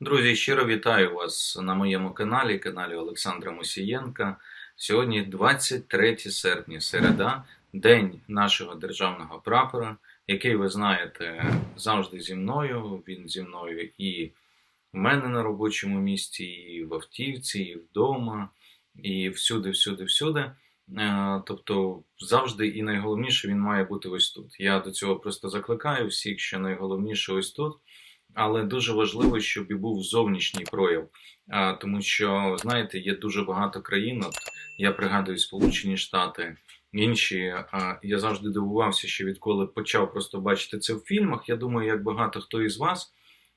Друзі, щиро вітаю вас на моєму каналі, каналі Олександра Мосієнка. Сьогодні 23 серпня, середа, день нашого державного прапора, який ви знаєте завжди зі мною. Він зі мною і в мене на робочому місці, і в автівці, і вдома, і всюди, всюди, всюди. Е, Тобто завжди і найголовніше він має бути ось тут. Я до цього просто закликаю всіх, що найголовніше ось тут. Але дуже важливо, щоб і був зовнішній прояв, тому що знаєте, є дуже багато країн. От я пригадую Сполучені Штати, інші. Я завжди дивувався, що відколи почав просто бачити це в фільмах. Я думаю, як багато хто із вас,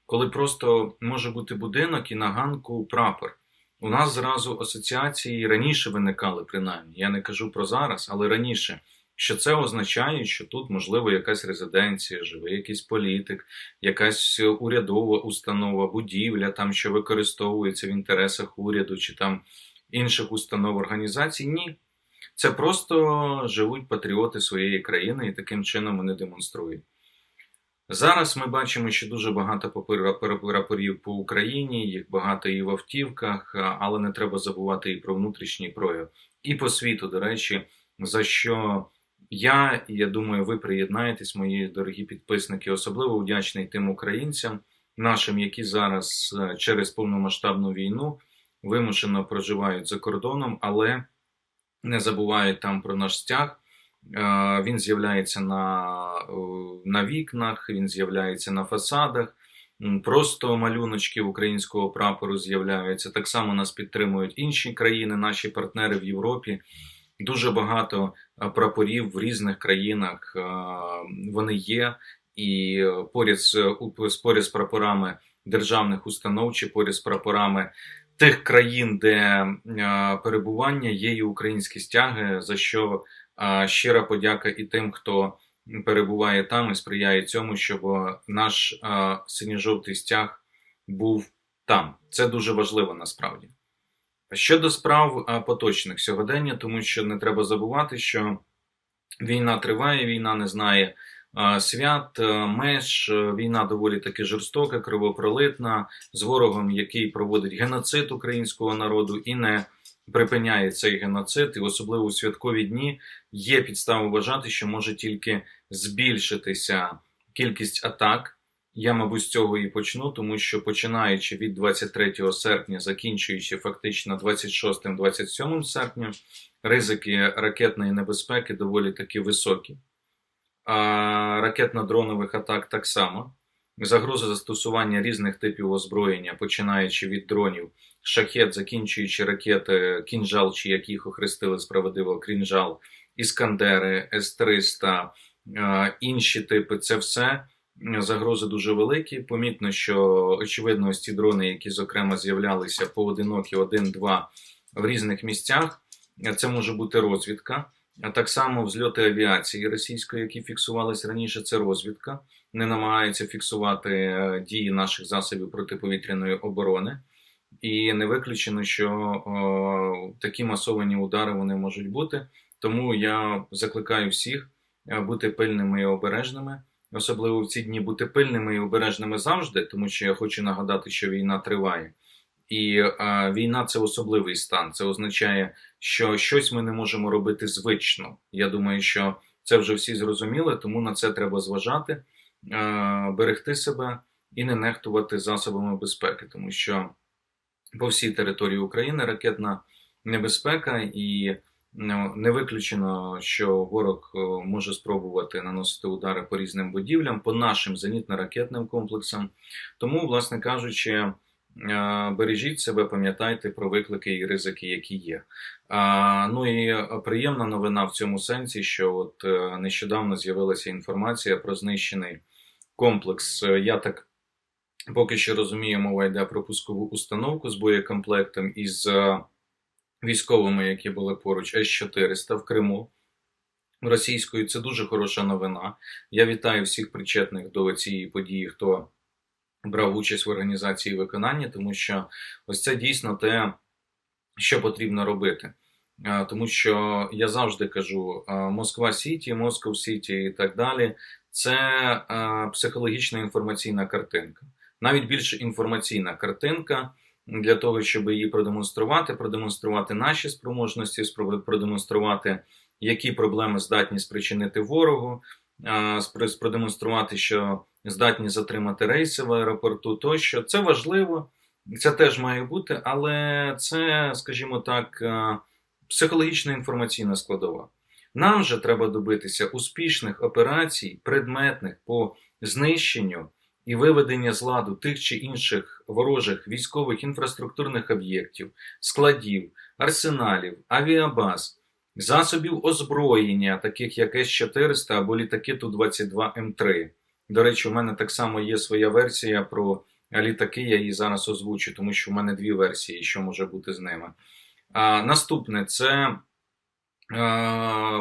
коли просто може бути будинок і на ганку прапор. У нас зразу асоціації раніше виникали, принаймні. Я не кажу про зараз, але раніше. Що це означає, що тут можливо якась резиденція, живе якийсь політик, якась урядова установа, будівля, там що використовується в інтересах уряду чи там інших установ організацій. Ні. Це просто живуть патріоти своєї країни і таким чином вони демонструють. Зараз ми бачимо, що дуже багато прапорів по Україні, їх багато і в автівках, але не треба забувати і про внутрішній прояв. І по світу, до речі, за що я, і я думаю, ви приєднаєтесь, мої дорогі підписники, особливо вдячний тим українцям, нашим, які зараз е, через повномасштабну війну вимушено проживають за кордоном, але не забувають там про наш стяг. Е, Він з'являється на, на вікнах, він з'являється на фасадах. Просто малюночки українського прапору з'являються. Так само нас підтримують інші країни, наші партнери в Європі. Дуже багато е, прапорів в різних країнах е, вони є, і поряд з поряд з прапорами державних установ чи поряд з прапорами тих країн, де е, перебування є і українські стяги, за що е, щира подяка і тим, хто перебуває там і сприяє цьому, щоб наш е, синьо-жовтий стяг був там. Це дуже важливо насправді. Щодо справ поточних сьогодення, тому що не треба забувати, що війна триває, війна не знає свят, меж, війна доволі таки жорстока, кривопролитна, з ворогом, який проводить геноцид українського народу і не припиняє цей геноцид, і особливо у святкові дні є підстави вважати, що може тільки збільшитися кількість атак. Я, мабуть, з цього і почну, тому що починаючи від 23 серпня, закінчуючи фактично 26-27 серпня, ризики ракетної небезпеки доволі таки високі. А ракетно-дронових атак так само. Загроза застосування різних типів озброєння, починаючи від дронів, шахет, закінчуючи ракети, кінжал, чи як їх охрестили справедливо, крінжал, іскандери, С-300, е, інші типи це все загрози дуже великі. Помітно, що очевидно, ось ці дрони, які зокрема з'являлися поодинокі, один-два в різних місцях, це може бути розвідка. А так само взльоти авіації російської, які фіксувалися раніше, це розвідка. Не намагаються фіксувати е, дії наших засобів протиповітряної оборони. І не виключено, що о, такі масовані удари вони можуть бути. Тому я закликаю всіх е, бути пильними і обережними особливо в ці дні бути пильними і обережними завжди, тому що я хочу нагадати, що війна триває. І е, війна це особливий стан. Це означає, що щось ми не можемо робити звично. Я думаю, що це вже всі зрозуміли, тому на це треба зважати, е, берегти себе і не нехтувати засобами безпеки, тому що по всій території України ракетна небезпека і не виключено, що ворог е, може спробувати наносити удари по різним будівлям, по нашим зенітно-ракетним комплексам. Тому, власне кажучи, е, бережіть себе, пам'ятайте про виклики і ризики, які є. Ну і приємна новина в цьому сенсі, що от е, нещодавно з'явилася інформація про знищений комплекс. Я так поки що розумію, мова йде про пускову установку з боєкомплектом із військовими, які були поруч, С-400 в Криму. Російською це дуже хороша новина. Я вітаю всіх причетних до цієї події, хто брав участь в організації виконання, тому що ось це дійсно те, що потрібно робити. Тому що я завжди кажу: Москва Сіті, Москов Сіті і так далі це психологічна інформаційна картинка. навіть більш інформаційна картинка для того, щоб її продемонструвати, продемонструвати наші спроможності, спро- продемонструвати, які проблеми здатні спричинити ворогу, продемонструвати, що здатні затримати рейси в аеропорту тощо. Це важливо, це теж має бути, але це, скажімо так, е, психологічна інформаційна складова. Нам же треба добитися успішних операцій, предметних по знищенню і виведення з ладу тих чи інших ворожих військових інфраструктурних об'єктів, складів, арсеналів, авіабаз, засобів озброєння, таких як С-400 або літаки Ту-22М3. До речі, у мене так само є своя версія про літаки, я її зараз озвучу, тому що в мене дві версії, що може бути з ними. А, наступне це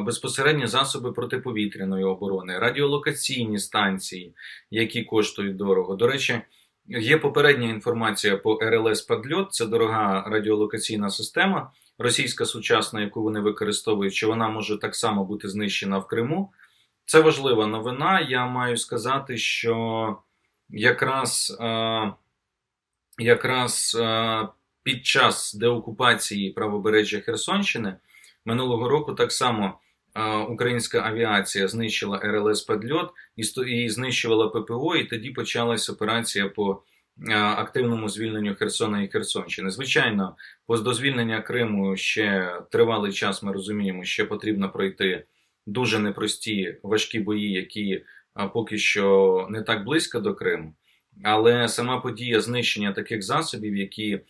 безпосередні засоби протиповітряної оборони, радіолокаційні станції, які коштують дорого. До речі, є попередня інформація по РЛС Падльот, це дорога радіолокаційна система, російська сучасна, яку вони використовують, що вона може так само бути знищена в Криму. Це важлива новина. Я маю сказати, що якраз, якраз під час деокупації правобережжя Херсонщини минулого року так само українська авіація знищила РЛС Падльот і, знищувала ППО, і тоді почалась операція по активному звільненню Херсона і Херсонщини. Звичайно, по до звільнення Криму ще тривалий час. Ми розуміємо, ще потрібно пройти дуже непрості важкі бої, які поки що не так близько до Криму. Але сама подія знищення таких засобів, які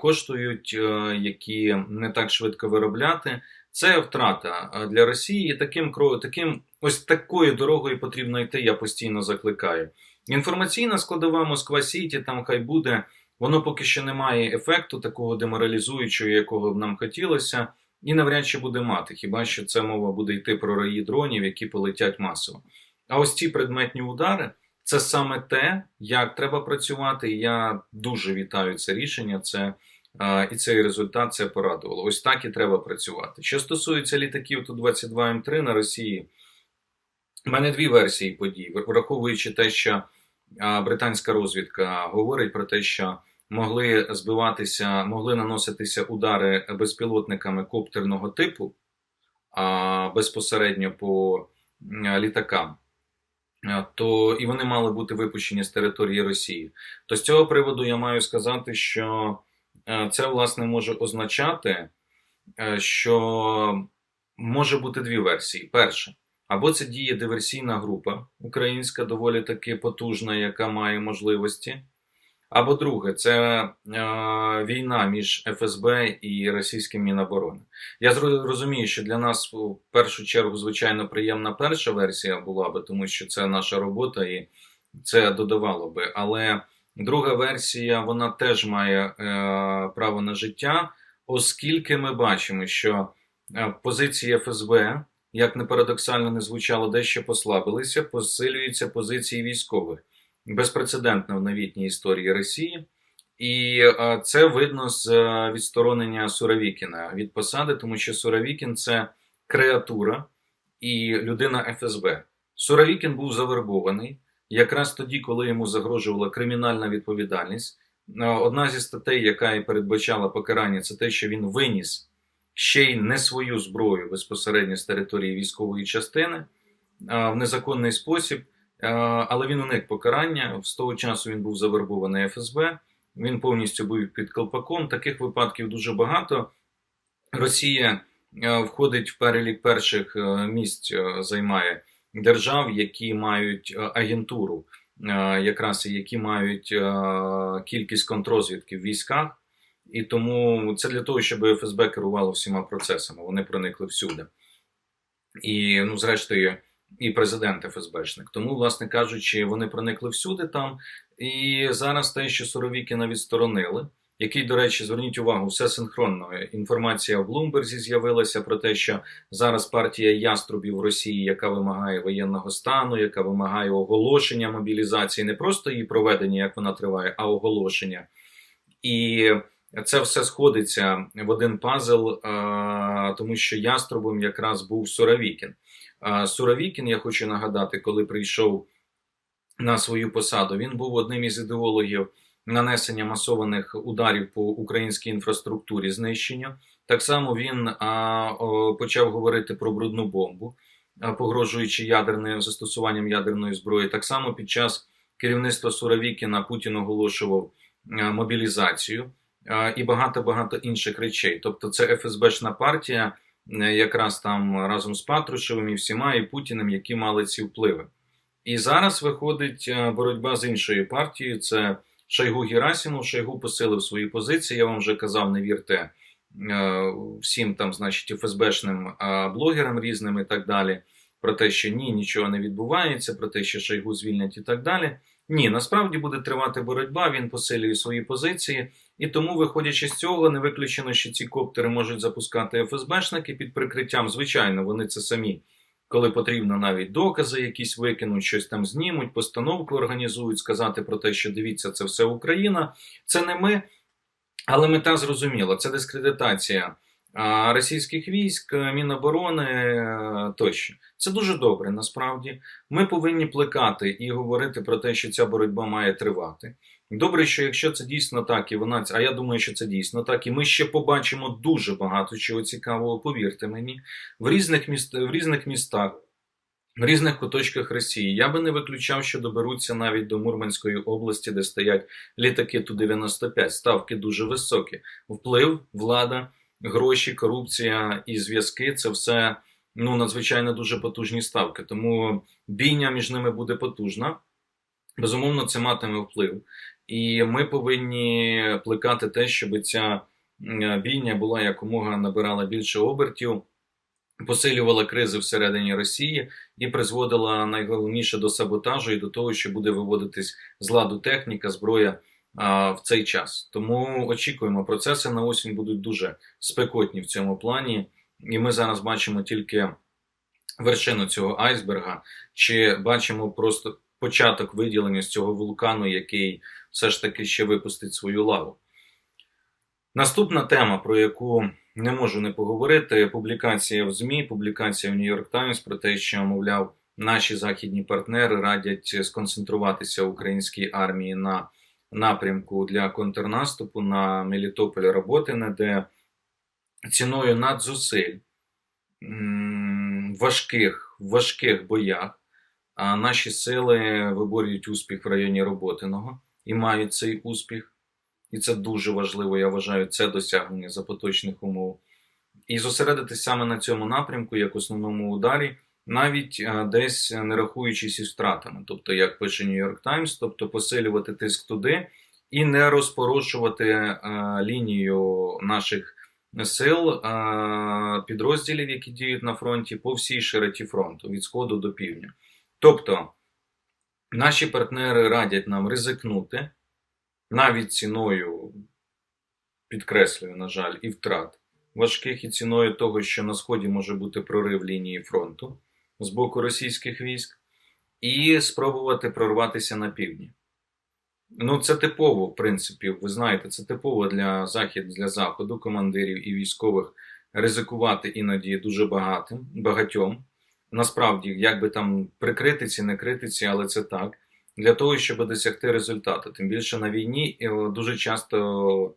коштують, які не так швидко виробляти, це втрата для Росії. Таким таким ось такою дорогою потрібно йти. Я постійно закликаю. Інформаційна складова Москва Сіті, там хай буде. Воно поки що не має ефекту такого деморалізуючого, якого б нам хотілося, і навряд чи буде мати. Хіба що це мова буде йти про раї дронів, які полетять масово. А ось ці предметні удари це саме те, як треба працювати. Я дуже вітаю це рішення. Це і цей результат це порадувало. Ось так і треба працювати. Що стосується літаків Ту-22М3 на Росії, в мене дві версії подій, враховуючи те, що британська розвідка говорить про те, що могли збиватися, могли наноситися удари безпілотниками коптерного типу безпосередньо по літакам. То і вони мали бути випущені з території Росії. То з цього приводу я маю сказати, що це власне може означати, е, що може бути дві версії. Перше, або це діє диверсійна група українська, доволі таки потужна, яка має можливості. Або друге, це е, війна між ФСБ і російським Міноборони. Я розумію, що для нас в першу чергу, звичайно, приємна перша версія була би, тому що це наша робота і це додавало би. Але друга версія вона теж має е, право на життя, оскільки ми бачимо, що е, позиції ФСБ, як не парадоксально не звучало, дещо послабилися, посилюються позиції військових безпрецедентно в новітній історії Росії. І е, це видно з е, відсторонення Суровікіна від посади, тому що Суровікін це креатура і людина ФСБ. Суровікін був завербований якраз тоді, коли йому загрожувала кримінальна відповідальність. Е, Одна зі статей, яка і передбачала покарання, це те, що він виніс ще й не свою зброю безпосередньо з території військової частини е, в незаконний спосіб. Е, але він уник покарання. З того часу він був завербований ФСБ. Він повністю був під колпаком. Таких випадків дуже багато. Росія входить в перелік перших місць, займає держав, які мають е, агентуру, е, якраз які мають е, кількість контрозвідки в військах. І тому це для того, щоб ФСБ керувало всіма процесами. Вони проникли всюди. І, ну, зрештою, і президент ФСБшник. Тому, власне кажучи, вони проникли всюди там. І зараз те, що Суровікіна відсторонили, який, до речі, зверніть увагу, все синхронно. Інформація в Блумберзі з'явилася про те, що зараз партія яструбів Росії, яка вимагає воєнного стану, яка вимагає оголошення мобілізації, не просто її проведення, як вона триває, а оголошення. І це все сходиться в один пазл, тому що яструбом якраз був Суровікін. А, Суровікін, я хочу нагадати, коли прийшов на свою посаду. Він був одним із ідеологів нанесення масованих ударів по українській інфраструктурі, знищення. Так само він почав говорити про брудну бомбу, погрожуючи ядерним застосуванням ядерної зброї. Так само під час керівництва Суровікіна Путін оголошував мобілізацію і багато багато інших речей. Тобто, це ФСБшна партія, е, якраз там разом з Патрушевим і всіма, і Путіним, які мали ці впливи. І зараз виходить е, боротьба з іншою партією. Це Шойгу Герасимов. Шойгу посилив свої позиції. Я вам вже казав, не вірте е, всім там, значить, ФСБшним блогерам різним і так далі. Про те, що ні, нічого не відбувається, про те, що Шойгу звільнять і так далі. Ні, насправді буде тривати боротьба, він посилює свої позиції, і тому, виходячи з цього, не виключено, що ці коптери можуть запускати ФСБшники під прикриттям. Звичайно, вони це самі коли потрібно навіть докази якісь викинуть, щось там знімуть, постановку організують, сказати про те, що дивіться, це все Україна, це не ми. Але мета зрозуміла: це дискредитація російських військ, Міноборони е, тощо. Це дуже добре. Насправді ми повинні плекати і говорити про те, що ця боротьба має тривати. Добре, що якщо це дійсно так, і вона а я думаю, що це дійсно так, і ми ще побачимо дуже багато чого цікавого, повірте мені, в різних міст, в різних містах. В різних куточках Росії я би не виключав, що доберуться навіть до Мурманської області, де стоять літаки Ту-95. Ставки дуже високі. Вплив, влада, гроші, корупція і зв'язки це все ну надзвичайно дуже потужні ставки. Тому бійня між ними буде потужна. Безумовно, це матиме вплив. І ми повинні плекати те, щоб ця бійня була якомога набирала більше обертів, посилювала кризи всередині Росії і призводила найголовніше до саботажу і до того, що буде виводитись з ладу техніка, зброя в цей час. Тому очікуємо, процеси на осінь будуть дуже спекотні в цьому плані, і ми зараз бачимо тільки вершину цього айсберга, чи бачимо просто початок виділення з цього вулкану, який все ж таки ще випустить свою лаву. Наступна тема, про яку не можу не поговорити, публікація в ЗМІ, публікація в Нью-Йорк Таймс про те, що, мовляв, наші західні партнери радять сконцентруватися українській армії на напрямку для контрнаступу на Мелітополь Роботине, де ціною надзусиль важких, важких боях наші сили виборюють успіх в районі Роботиного і мають цей успіх. І це дуже важливо, я вважаю, це досягнення за поточних умов. І зосередитись саме на цьому напрямку, як основному ударі, навіть десь не рахуючись із втратами. Тобто, як пише York Times, тобто посилювати тиск туди і не розпорошувати а, лінію наших сил а, підрозділів, які діють на фронті, по всій широті фронту від сходу до півдня. Тобто наші партнери радять нам ризикнути навіть ціною, підкреслюю, на жаль, і втрат важких і ціною того, що на Сході може бути прорив лінії фронту з боку російських військ, і спробувати прорватися на півдні. Ну, це типово, в принципі, ви знаєте, це типово для захід, для заходу командирів і військових ризикувати іноді дуже багатим, багатьом насправді, як би там при критиці, не критиці, але це так, для того, щоб досягти результату. Тим більше на війні дуже часто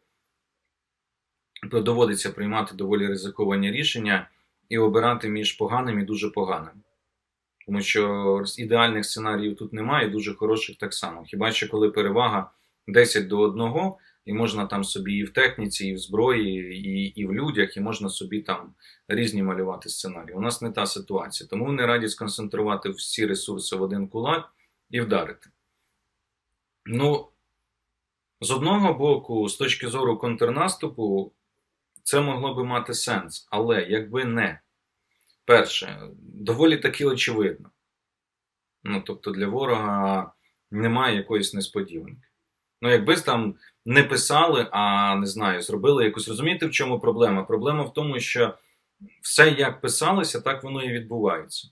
доводиться приймати доволі ризиковані рішення і обирати між поганим і дуже поганим. Тому що ідеальних сценаріїв тут немає, дуже хороших так само. Хіба що коли перевага 10 до 1, і можна там собі і в техніці, і в зброї, і і в людях, і можна собі там різні малювати сценарії. У нас не та ситуація. Тому вони раді сконцентрувати всі ресурси в один кулак і вдарити. Ну, з одного боку, з точки зору контрнаступу, це могло би мати сенс. Але якби не, перше, доволі таки очевидно. Ну, тобто для ворога немає якоїсь несподіванки. Ну, якби там не писали, а не знаю, зробили якусь. Розумієте, в чому проблема? Проблема в тому, що все як писалося, так воно і відбувається.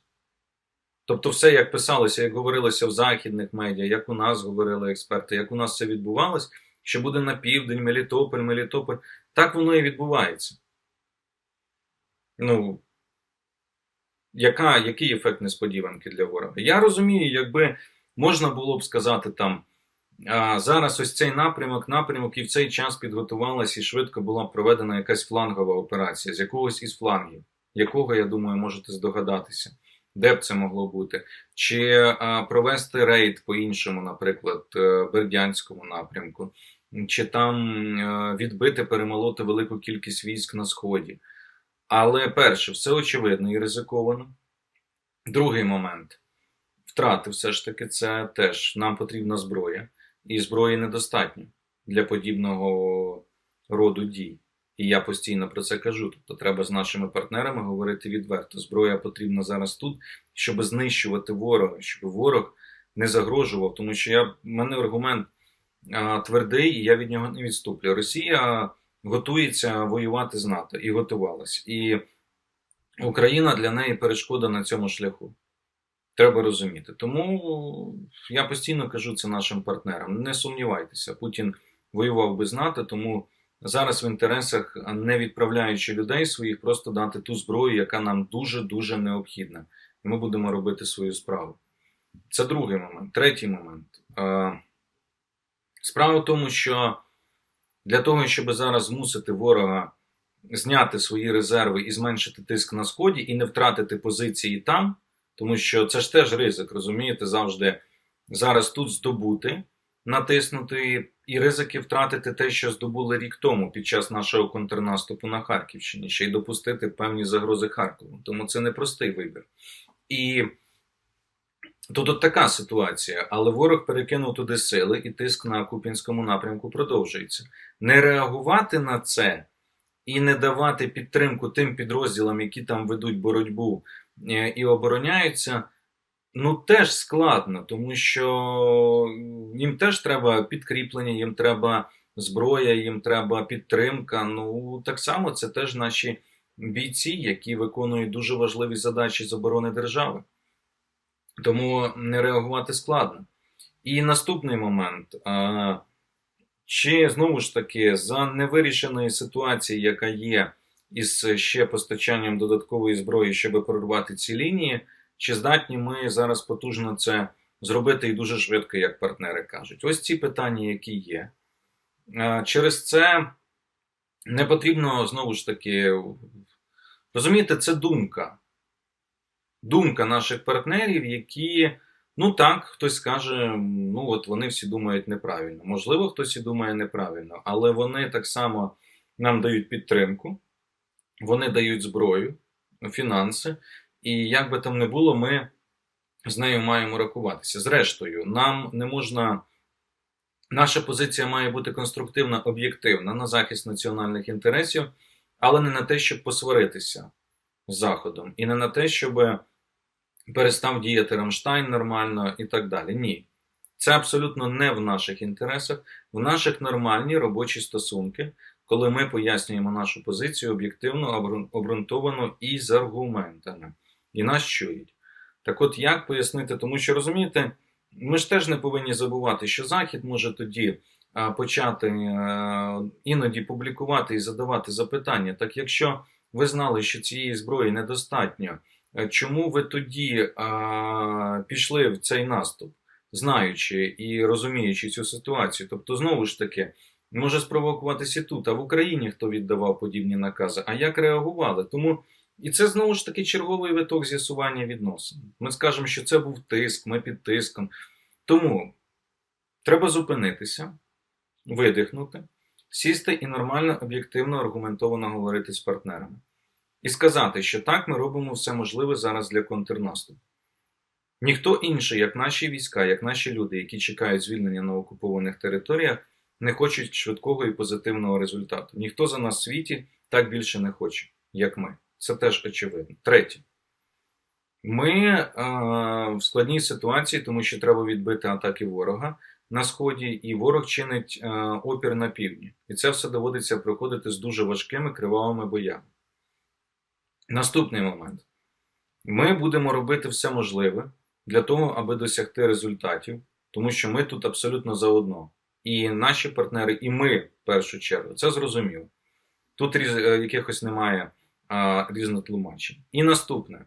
Тобто, все як писалося, як говорилося в західних медіа, як у нас говорили експерти, як у нас це відбувалось, що буде на південь, Мелітополь, Мелітополь, так воно і відбувається. Ну, яка, який ефект несподіванки для ворога? Я розумію, якби Можна було б сказати там. Зараз ось цей напрямок, напрямок, і в цей час підготувалась і швидко була проведена якась флангова операція з якогось із флангів, якого, я думаю, можете здогадатися, де б це могло бути. Чи провести рейд по-іншому, наприклад, е, Бердянському напрямку, чи там е, відбити, перемолоти велику кількість військ на Сході. Але перше, все очевидно і ризиковано. Другий момент. Втрати все ж таки це теж нам потрібна зброя, і зброї недостатньо для подібного роду дій. І я постійно про це кажу. Тобто треба з нашими партнерами говорити відверто. Зброя потрібна зараз тут, щоб знищувати ворога, щоб ворог не загрожував. Тому що я, в мене аргумент а, твердий, і я від нього не відступлю. Росія готується воювати з НАТО і готувалась. І Україна для неї перешкода на цьому шляху. Треба розуміти. Тому я постійно кажу це нашим партнерам. Не сумнівайтеся, Путін воював без НАТО, тому зараз в інтересах, не відправляючи людей своїх, просто дати ту зброю, яка нам дуже-дуже необхідна. І ми будемо робити свою справу. Це другий момент. Третій момент. Е, Справа в тому, що для того, щоб зараз змусити ворога зняти свої резерви і зменшити тиск на сході, і не втратити позиції там. Тому що це ж теж ризик, розумієте, завжди зараз тут здобути, натиснути і ризики втратити те, що здобули рік тому під час нашого контрнаступу на Харківщині, ще й допустити певні загрози Харкову. Тому це непростий вибір. І тут от така ситуація, але ворог перекинув туди сили, і тиск на Купінському напрямку продовжується. Не реагувати на це і не давати підтримку тим підрозділам, які там ведуть боротьбу і обороняються, ну теж складно, тому що їм теж треба підкріплення, їм треба зброя, їм треба підтримка. Ну так само це теж наші бійці, які виконують дуже важливі задачі з оборони держави. Тому не реагувати складно. І наступний момент. Чи знову ж таки за невирішеної ситуації, яка є із ще постачанням додаткової зброї, щоб прорвати ці лінії, чи здатні ми зараз потужно це зробити і дуже швидко, як партнери кажуть? Ось ці питання, які є. Через це не потрібно знову ж таки розумієте, це думка. Думка наших партнерів, які, ну так, хтось скаже, ну от вони всі думають неправильно. Можливо, хтось і думає неправильно, але вони так само нам дають підтримку. Вони дають зброю, фінанси, і як би там не було, ми з нею маємо рахуватися. Зрештою, нам не можна. Наша позиція має бути конструктивна, об'єктивна на захист національних інтересів, але не на те, щоб посваритися з Заходом, і не на те, щоб перестав діяти Рамштайн нормально і так далі. Ні. Це абсолютно не в наших інтересах, в наших нормальні робочі стосунки, коли ми пояснюємо нашу позицію об'єктивно, обґрунтовано і з аргументами. І нас чують. Так от як пояснити, тому що розумієте, ми ж теж не повинні забувати, що Захід може тоді почати іноді публікувати і задавати запитання. Так якщо ви знали, що цієї зброї недостатньо, чому ви тоді а, пішли в цей наступ, знаючи і розуміючи цю ситуацію? Тобто, знову ж таки може спровокуватися тут, а в Україні хто віддавав подібні накази, а як реагували? Тому і це знову ж таки черговий виток з'ясування відносин. Ми скажемо, що це був тиск, ми під тиском. Тому треба зупинитися, видихнути, сісти і нормально, об'єктивно, аргументовано говорити з партнерами. І сказати, що так ми робимо все можливе зараз для контрнаступу. Ніхто інший, як наші війська, як наші люди, які чекають звільнення на окупованих територіях, не хочуть швидкого і позитивного результату. Ніхто за нас в світі так більше не хоче, як ми. Це теж очевидно. Третє. Ми е, в складній ситуації, тому що треба відбити атаки ворога на сході, і ворог чинить е, опір на півдні. І це все доводиться проходити з дуже важкими кривавими боями. Наступний момент. Ми будемо робити все можливе для того, аби досягти результатів, тому що ми тут абсолютно заодно і наші партнери, і ми в першу чергу. Це зрозуміло. Тут різ, е, якихось немає а, різнотлумачень. І наступне: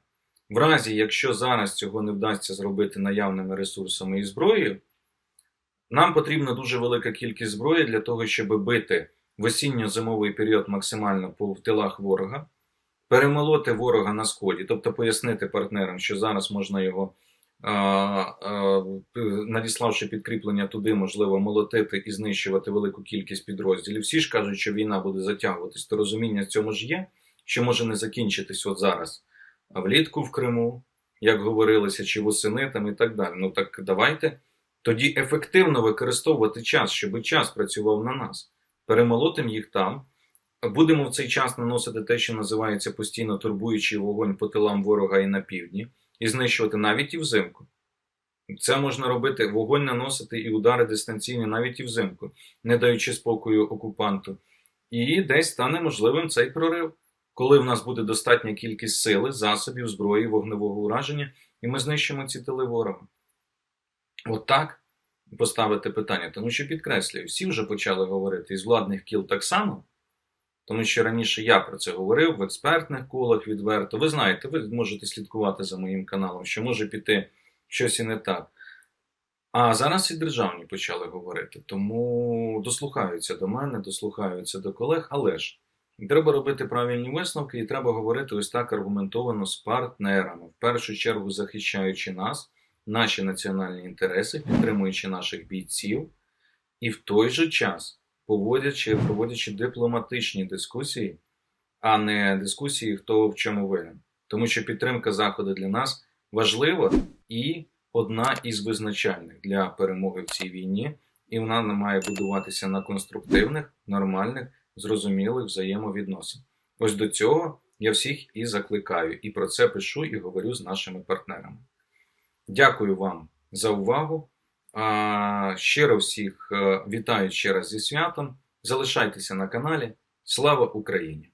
В разі, якщо зараз цього не вдасться зробити наявними ресурсами і зброєю, нам потрібна дуже велика кількість зброї для того, щоб бити в осінньо-зимовий період максимально по в тилах ворога, перемолоти ворога на сході, тобто пояснити партнерам, що зараз можна його, надіславши підкріплення туди, можливо, молотити і знищувати велику кількість підрозділів. Всі ж кажуть, що війна буде затягуватись, то розуміння в цьому ж є, що може не закінчитись от зараз. Влітку в Криму, як говорилося, чи восени там і так далі. Ну так давайте тоді ефективно використовувати час, щоб час працював на нас. Перемолотимо їх там. Будемо в цей час наносити те, що називається постійно турбуючий вогонь по тилам ворога і на півдні, і знищувати навіть і взимку. Це можна робити, вогонь наносити і удари дистанційні навіть і взимку, не даючи спокою окупанту. І десь стане можливим цей прорив, коли в нас буде достатня кількість сили, засобів, зброї, вогневого ураження, і ми знищимо ці тили ворога. От так поставити питання, тому що підкреслюю, всі вже почали говорити із владних кіл так само, тому що раніше я про це говорив в експертних колах відверто. Ви знаєте, ви можете слідкувати за моїм каналом, що може піти щось і не так. А зараз і державні почали говорити, тому дослухаються до мене, дослухаються до колег, але ж треба робити правильні висновки і треба говорити ось так аргументовано з партнерами, в першу чергу захищаючи нас, наші національні інтереси, підтримуючи наших бійців, і в той же час поводячи, проводячи дипломатичні дискусії, а не дискусії, хто в чому винен. Тому що підтримка Заходу для нас важлива і одна із визначальних для перемоги в цій війні, і вона має будуватися на конструктивних, нормальних, зрозумілих взаємовідносин. Ось до цього я всіх і закликаю, і про це пишу і говорю з нашими партнерами. Дякую вам за увагу. А, Щиро всіх е, вітаю ще раз зі святом. Залишайтеся на каналі. Слава Україні!